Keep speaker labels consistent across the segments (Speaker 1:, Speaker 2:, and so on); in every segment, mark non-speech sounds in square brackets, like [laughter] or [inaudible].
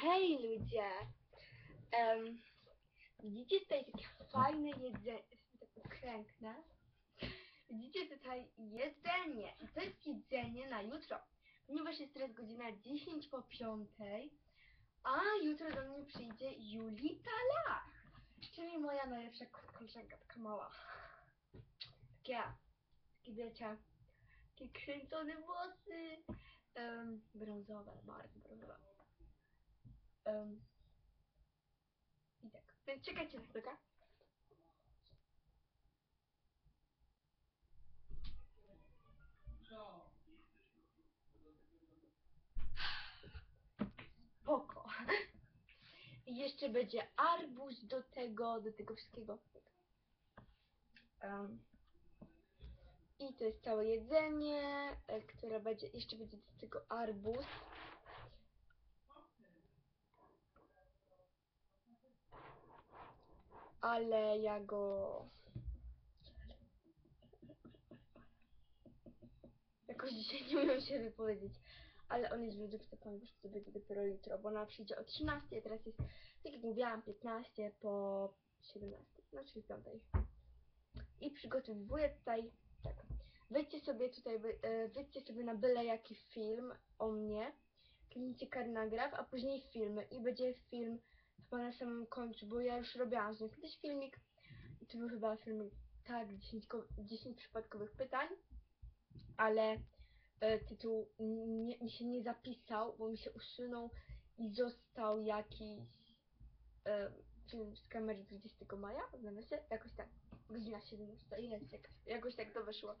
Speaker 1: Hej ludzie! Em, widzicie tutaj takie fajne jedzenie, tak ukręknę. Widzicie tutaj jedzenie i to jest jedzenie na jutro, ponieważ jest teraz godzina 10 po 5, a jutro do mnie przyjdzie Julita Lach, czyli moja najlepsza ko- koleżanka, taka mała. Tak ja, takie wiecie, takie kręcone włosy, um, brązowe, bardzo brązowe. Um, I tak, więc czekajcie na. I jeszcze będzie arbuz do tego, do tego wszystkiego. Um, I to jest całe jedzenie, e, które będzie, jeszcze będzie do tego arbuz. Ale ja go jakoś dzisiaj nie umiem się wypowiedzieć, ale on jest w lodówce, ponieważ to będzie dopiero jutro, bo ona przyjdzie o 13, a teraz jest, tak jak mówiłam, 15 po 17, znaczy 5. I przygotowuję tutaj, tak, wejdźcie sobie tutaj, e, wejdźcie sobie na byle jaki film o mnie, kliknijcie Karnagraf, a później filmy i będzie film chyba na samym końcu, bo ja już robiłam z nim kiedyś filmik. I to był chyba filmik, tak, 10, ko- 10 przypadkowych pytań, ale e, tytuł nie, mi się nie zapisał, bo mi się usunął i został jakiś e, film z kamery 20 maja, zamiast się, jakoś tak, godzina 17, ile jest jakoś, jakoś tak to wyszło.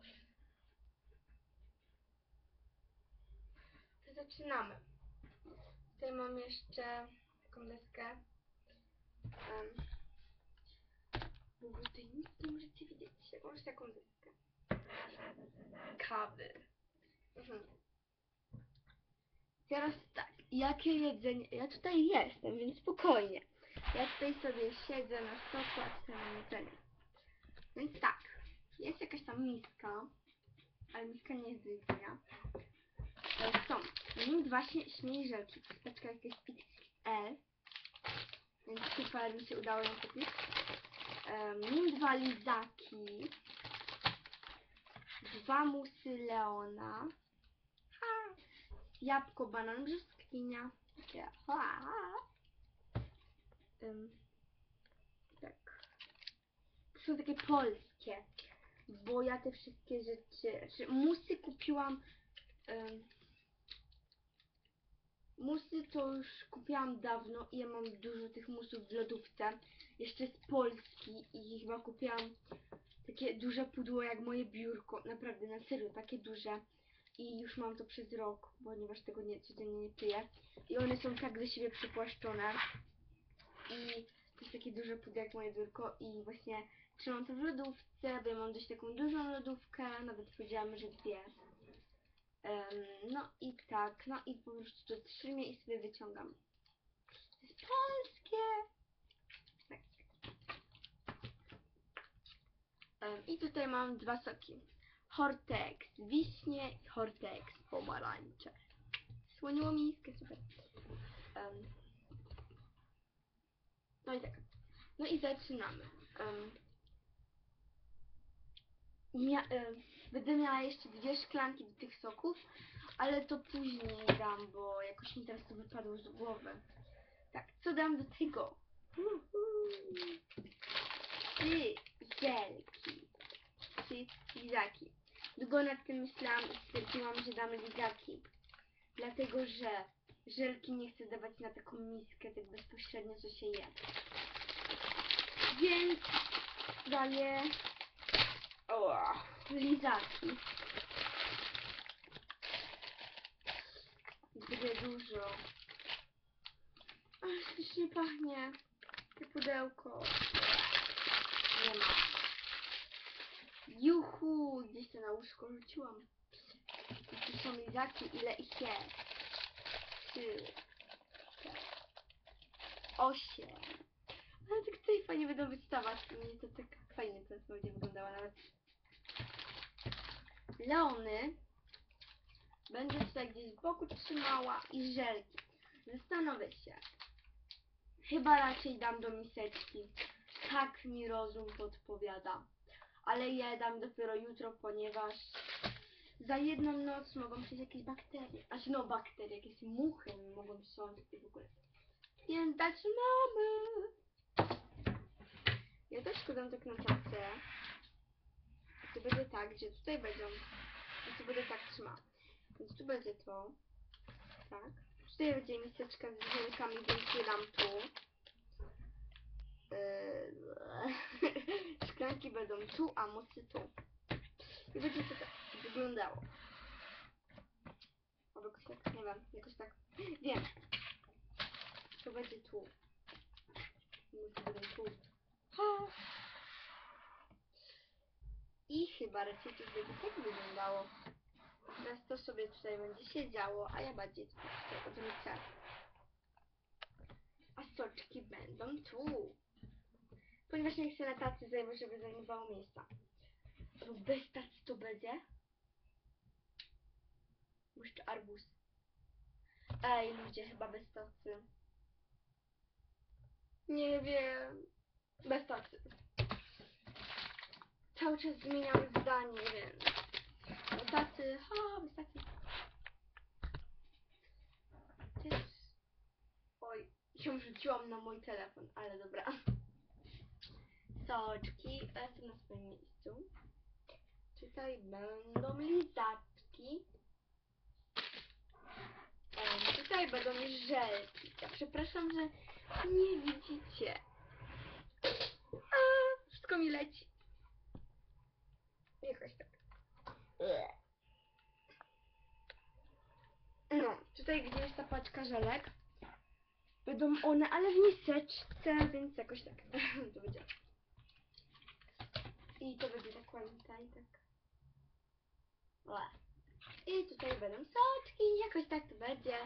Speaker 1: To zaczynamy. Tutaj mam jeszcze taką deskę. Um, wy tutaj nic nie możecie widzieć. Jakąś taką deskę. Kawy. Mhm. Teraz tak, jakie jedzenie... Ja tutaj jestem, więc spokojnie. Ja tutaj sobie siedzę na stoku, a tutaj mam jedzenie. Więc tak, jest jakaś tam miska, ale miska nie jest do jedzenia. E, Są w nim dwa śnie- śnieżelki. Paczka jakaś XL. Więc super mi się udało ją kupić. Um, nim dwa musy Leona. Ha. Jabłko, banan, brzoskwinia. Em, tak. To są takie polskie. Bo ja te wszystkie rzeczy... Musy kupiłam... em, Musy to już kupiłam dawno i ja mam dużo tych musów w lodówce. Jeszcze z Polski i chyba kupiłam takie duże pudło jak moje biurko. Naprawdę, na serio, takie duże. I już mam to przez rok, ponieważ tego nie, codziennie nie piję. I one są tak do siebie przypłaszczone. I to jest takie duże pudło jak moje biurko i właśnie trzymam to w lodówce, bo ja mam dość taką dużą lodówkę, nawet powiedziałam, że dwie. No i tak, no i po prostu to trzymię i sobie wyciągam. Polskie! Tak. I tutaj mam dwa soki. Hortex wiśnie i Hortex pomarańcze. Słoniło miskę, super. No i tak. No i zaczynamy. Em, Mia, e, będę miała jeszcze dwie szklanki do tych soków, ale to później dam, bo jakoś mi teraz to wypadło z głowy. Tak, co dam do tego? Trzy żelki. Trzy lizaki. Długo nad tym myślałam i stwierdziłam, że damy lizaki. Dlatego, że żelki nie chcę dawać na taką miskę, tak bezpośrednio co się je. Więc daję o, lizaki. Będzie dużo. Ale ślicznie pachnie. Te pudełko. Nie ma. Juhu! Gdzieś to na łóżko rzuciłam. I tu są lizaki. Ile ich jest? Trzy. Osiem. Ale tak tutaj fajnie będą wystawać. Mnie to tak fajnie to będzie wyglądało nawet. Leony będę tutaj gdzieś z boku trzymała i żelki. Zastanowię się. Chyba raczej dam do miseczki. Tak mi rozum podpowiada. Ale je dam dopiero jutro, ponieważ za jedną noc mogą przyjść jakieś bakterie. Znaczy no bakterie, jakieś muchy mogą wsiąść i w ogóle. Więc zaczynamy! Ja też składam tak na tacę. To będzie tak, że tutaj będą... I tu będę tak trzymał. Więc tu będzie to. Tak. Tutaj będzie miseczka z ziemkami, więc je dam tu. Yy, [laughs] Szklanki będą tu, a musy tu. I będzie to tak wyglądało. Tak, nie wiem, jakoś tak. Wiem. To będzie tu. Musy będą tu. Ha. Chyba raczej to będzie tak wyglądało. Teraz to sobie tutaj będzie się działo, a ja bardziej tutaj odwrócę. A soczki będą tu. Ponieważ nie chcę na tacy zajmować, żeby zajmowało miejsca. Bo bez tacy to będzie. Jeszcze arbuz. Ej, ludzie, chyba bez tacy. Nie wiem. Bez tacy. Cały czas zmieniam zdanie, więc... Tacy, ha. Też... Oj, się rzuciłam na mój telefon, ale dobra. Soczki, jestem na swoim miejscu. Tutaj będą lizaczki. Em, Tutaj będą żelki. Ja przepraszam, że nie widzicie. A, wszystko mi leci. Jakoś tak. No, tutaj gdzie jest ta paczka żelek. Będą one, ale w miseczce, więc jakoś tak. [laughs] to będzie. I to będzie tak ładnie tutaj, tak. Ła. I tutaj będą soczki, jakoś tak to będzie.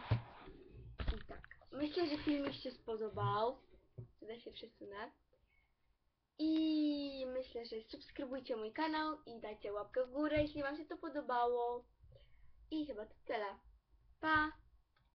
Speaker 1: I tak. Myślę, że filmik się spodobał. Tutaj się przesunę. I myślę, że subskrybujcie mój kanał i dajcie łapkę w górę, jeśli wam się to podobało. I chyba to tyle. Pa!